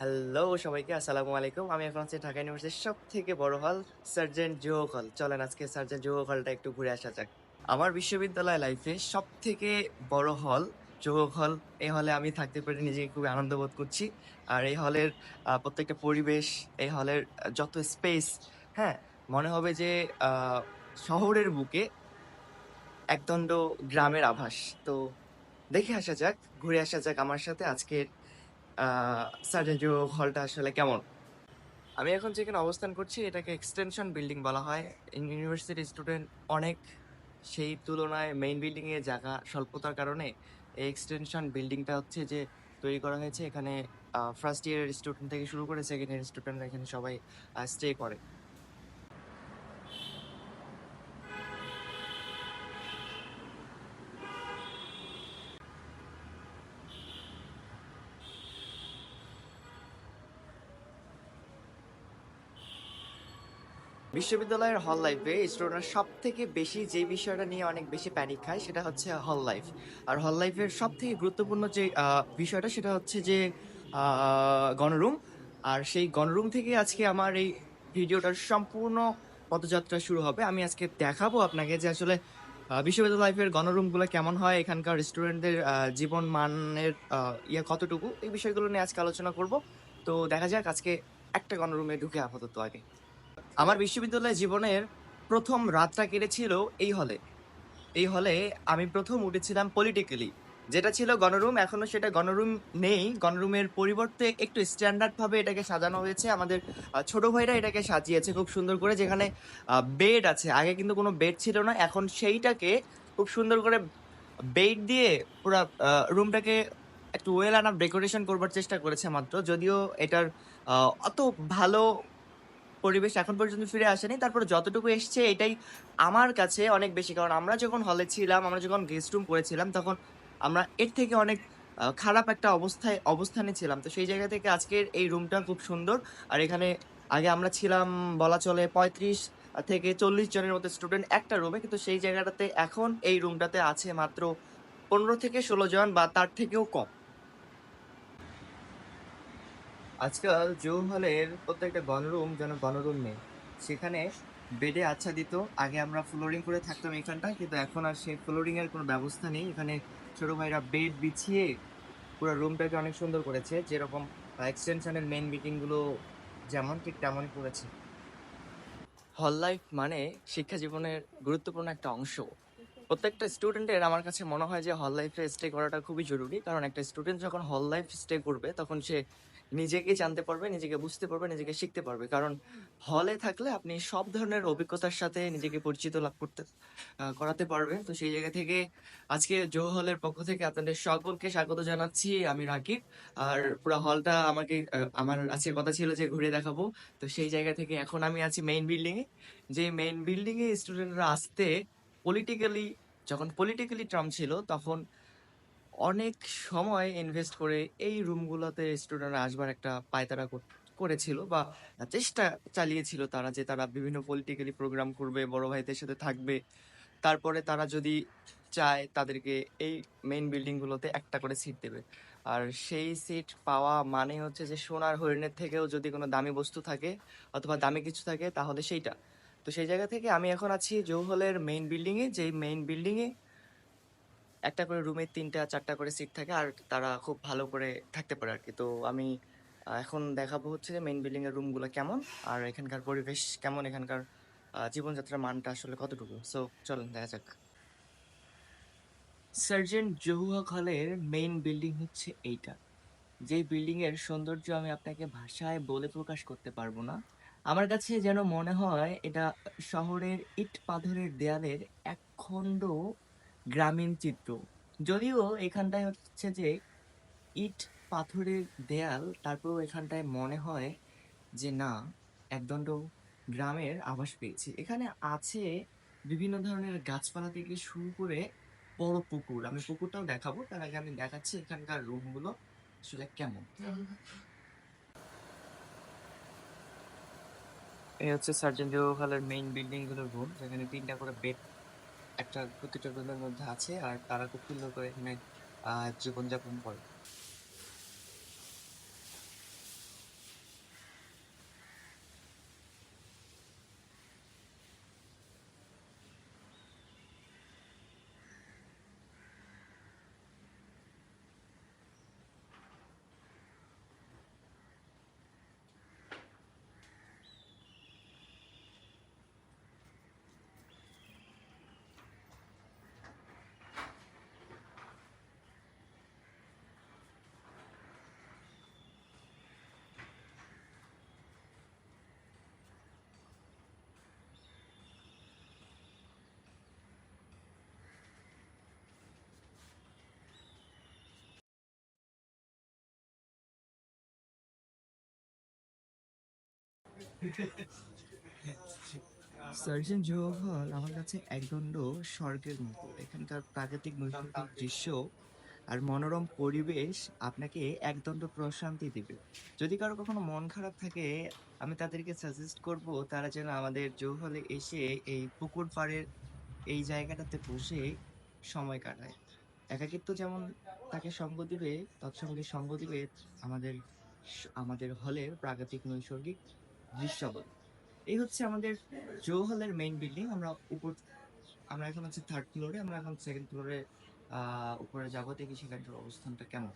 Hello সবাইকে, আসসালামু আলাইকুম। আমি এখন আছি ঢাকা ইউনিভার্সিটির সব থেকে বড় হল, সার্জেন্ট জুহো হল। চলেন আজকে সার্জেন্ট জুহো হলটা একটু ঘুরে আসা যাক। আমার বিশ্ববিদ্যালয় লাইফে সব থেকে বড় হল, জুহো হল, এই হলে আমি থাকতে পেরে নিজেকে খুবই আনন্দ বোধ করছি। আর এই হলের প্রত্যেকটা পরিবেশ, এই হলের যত স্পেস হ্যাঁ মনে হবে যে শহরের বুকে একদণ্ড গ্রামের আভাস। তো দেখে আসা যাক, ঘুরে আসা যাক আমার সাথে আজকের সার্জেন্ট হলটা আসলে কেমন? আমি এখন যেখানে অবস্থান করছি, এটাকে এক্সটেনশন বিল্ডিং বলা হয়। ইউনিভার্সিটি স্টুডেন্ট অনেক সেই তুলনায় মেইন বিল্ডিংয়ে জায়গা স্বল্পতার কারণে এই এক্সটেনশন বিল্ডিংটা হচ্ছে যে তৈরি করা হয়েছে। এখানে ফার্স্ট ইয়ারের স্টুডেন্ট থেকে শুরু করে সেকেন্ড ইয়ার স্টুডেন্ট এখানে সবাই স্টে করে। বিশ্ববিদ্যালয়ের হল লাইফে স্টুডেন্টরা সব থেকে বেশি যে বিষয়টা নিয়ে অনেক বেশি প্যানিক খায়, সেটা হচ্ছে হল লাইফ। আর হল লাইফের সব থেকে গুরুত্বপূর্ণ যে বিষয়টা, সেটা হচ্ছে যে গণরুম। আর সেই গণরুম থেকে আজকে আমার এই ভিডিওটার সম্পূর্ণ পদযাত্রা শুরু হবে। আমি আজকে দেখাবো আপনাকে যে আসলে বিশ্ববিদ্যালয় লাইফের গণরুমগুলো কেমন হয়, এখানকার স্টুডেন্টদের জীবন মানের ইয়ে কতটুকু, এই বিষয়গুলো নিয়ে আজকে আলোচনা করব। তো দেখা যাক আজকে একটা গণরুমে ঢুকে আপাতত আগে। আমার বিশ্ববিদ্যালয় জীবনের প্রথম রাতটা কেটেছিল এই হলে এই হলে আমি প্রথম উঠেছিলাম পলিটিক্যালি যেটা ছিল গণরুম এখনও সেটা গণরুম নেই। গণরুমের পরিবর্তে একটু স্ট্যান্ডার্ডভাবে এটাকে সাজানো হয়েছে। আমাদের ছোট ভাইরা এটাকে সাজিয়েছে খুব সুন্দর করে, যেখানে বেড আছে। আগে কিন্তু কোনো বেড ছিল না, এখন সেইটাকে খুব সুন্দর করে বেড দিয়ে পুরো রুমটাকে একটু ওয়েল আনা ডেকোরেশন করবার চেষ্টা করেছে মাত্র। যদিও এটার অত ভালো পরিবেশ এখন পর্যন্ত ফিরে আসেনি। তারপরে যতটুকু এসছে এটাই আমার কাছে অনেক বেশি, কারণ আমরা যখন হলে ছিলাম, আমরা যখন গেস্ট রুম করেছিলাম, তখন আমরা এর থেকে অনেক খারাপ একটা অবস্থায়, অবস্থানে ছিলাম। তো সেই জায়গা থেকে আজকের এই রুমটা খুব সুন্দর। আর এখানে আগে আমরা ছিলাম, বলা চলে পঁয়ত্রিশ থেকে চল্লিশ জনের মতো স্টুডেন্ট একটা রুমে কিন্তু সেই জায়গাটাতে এখন এই রুমটাতে আছে মাত্র পনেরো থেকে ষোলো জন বা তার থেকেও কম। আজকাল জুম হলের প্রত্যেকটা গণরুম যেন গণরুম নেই। সেখানে বেডে আচ্ছাদিত। আগে আমরা ফ্লোরিং করে থাকতাম এখানটা কিন্তু এখন আর সেই ফ্লোরিংয়ের কোনো ব্যবস্থা নেই। এখানে ছোট ভাইরা বেড বিছিয়ে পুরো রুমটাকে অনেক সুন্দর করেছে। যেরকম এক্সটেনশনের মেন মিটিংগুলো যেমন, ঠিক তেমনই করেছে। হল লাইফ মানে শিক্ষা জীবনের গুরুত্বপূর্ণ একটা অংশ। প্রত্যেকটা স্টুডেন্টের আমার কাছে মনে হয় যে হল লাইফে স্টে করাটা খুবই জরুরি। কারণ একটা স্টুডেন্ট যখন হল লাইফ স্টে করবে, তখন সে নিজেকে জানতে পারবে, নিজেকে বুঝতে পারবে, নিজেকে শিখতে পারবে। কারণ হলে থাকলে আপনি সব ধরনের অভিজ্ঞতার সাথে নিজেকে পরিচিত লাভ করতে করাতে পারবেন তো সেই জায়গা থেকে আজকে জো হলের পক্ষ থেকে আপনাদের সকলকে স্বাগত জানাচ্ছি। আমি রাকিব। আর পুরো হলটা আমাকে আমার আজকে কথা ছিল যে ঘুরে দেখাবো। তো সেই জায়গা থেকে এখন আমি আছি মেইন বিল্ডিং এ যে মেইন বিল্ডিং এ স্টুডেন্টরা আসতে পলিটিক্যালি যখন পলিটিক্যালি টার্ম ছিল, তখন অনেক সময় ইনভেস্ট করে এই রুমগুলোতে স্টুডেন্টরা আসবার একটা পায়তারা কর- করেছিল বা চেষ্টা চালিয়েছিল তারা যে তারা বিভিন্ন পলিটিক্যালি প্রোগ্রাম করবে, বড় ভাইদের সাথে থাকবে। তারপরে তারা যদি চায় তাদেরকে এই মেইন বিল্ডিংগুলোতে একটা করে সিট দেবে। আর সেই সিট পাওয়া মানে হচ্ছে যে সোনার হরিণের থেকেও যদি কোনো দামি বস্তু থাকে অথবা দামি কিছু থাকে তাহলে সেইটা। তো সেই জায়গা থেকে আমি এখন আছি জৌহলের মেইন বিল্ডিংয়ে যেই মেইন বিল্ডিংয়ে একটা করে রুমে তিনটা, চারটা করে সিট থাকে আর তারা খুব ভালো করে থাকতে পারে আর কি তো আমি এখন দেখাবো হচ্ছে যে মেইন বিল্ডিং এর রুমগুলো কেমন আর এখানকার পরিবেশ কেমন, এখানকার জীবনযাত্রার মানটা আসলে কতটুকু। সো চলুন দেখা যাক। সার্জেন্ট জহুহক হলের মেইন বিল্ডিং হচ্ছে এইটা। যে বিল্ডিং এর সৌন্দর্য আমি আপনাকে ভাষায় বলে প্রকাশ করতে পারব না। আমার কাছে যেন মনে হয় এটা শহরের ইট পাথরের দেয়ালের এক খণ্ড গ্রামীণ চিত্র। যদিও এখানটায় হচ্ছে যে ইট পাথরের দেয়াল, তারপরেও এখানটায় মনে হয় যে না, একদণ্ড গ্রামের আভাস পেয়েছি। এখানে আছে বিভিন্ন ধরনের গাছপালা থেকে শুরু করে বড় পুকুর। আমি পুকুরটাও দেখাবো, তার আগে আমি দেখাচ্ছি এখানকার রুমগুলো, আসলে কেমন। এই হচ্ছে সার্জেন্ট হলের মেইন বিল্ডিংগুলোর রুম যেখানে তিনটা করে বেড একটা প্রতিটা রোলের মধ্যে আছে আর তারা খুব সুন্দর করে এখানে জীবনযাপন করে। সার্জেন জোগ হল আমার কাছে একদণ্ড স্বর্গের মতো। এখানকার প্রাকৃতিক নৈসর্গিক দৃশ্য আর মনোরম পরিবেশ আপনাকে একদণ্ড প্রশান্তি দেবে। যদি কারও কখনো মন খারাপ থাকে, আমি তাদেরকে সাজেস্ট করব, তারা যেন আমাদের জো হলে এসে এই পুকুর পাড়ের এই জায়গাটাতে বসে সময় কাটায়। একাকিত্ব যেমন তাকে সঙ্গ দিবে, তৎসঙ্গে সঙ্গ দিবে, আমাদের আমাদের হলের প্রাকৃতিক নৈসর্গিক দৃশ্যাবলী। এই হচ্ছে আমাদের জো হলের মেইন বিল্ডিং আমরা উপর, আমরা এখন হচ্ছে থার্ড ফ্লোরে আমরা এখন সেকেন্ড ফ্লোরে উপরে যাব। দেখি সেখানটার অবস্থানটা কেমন।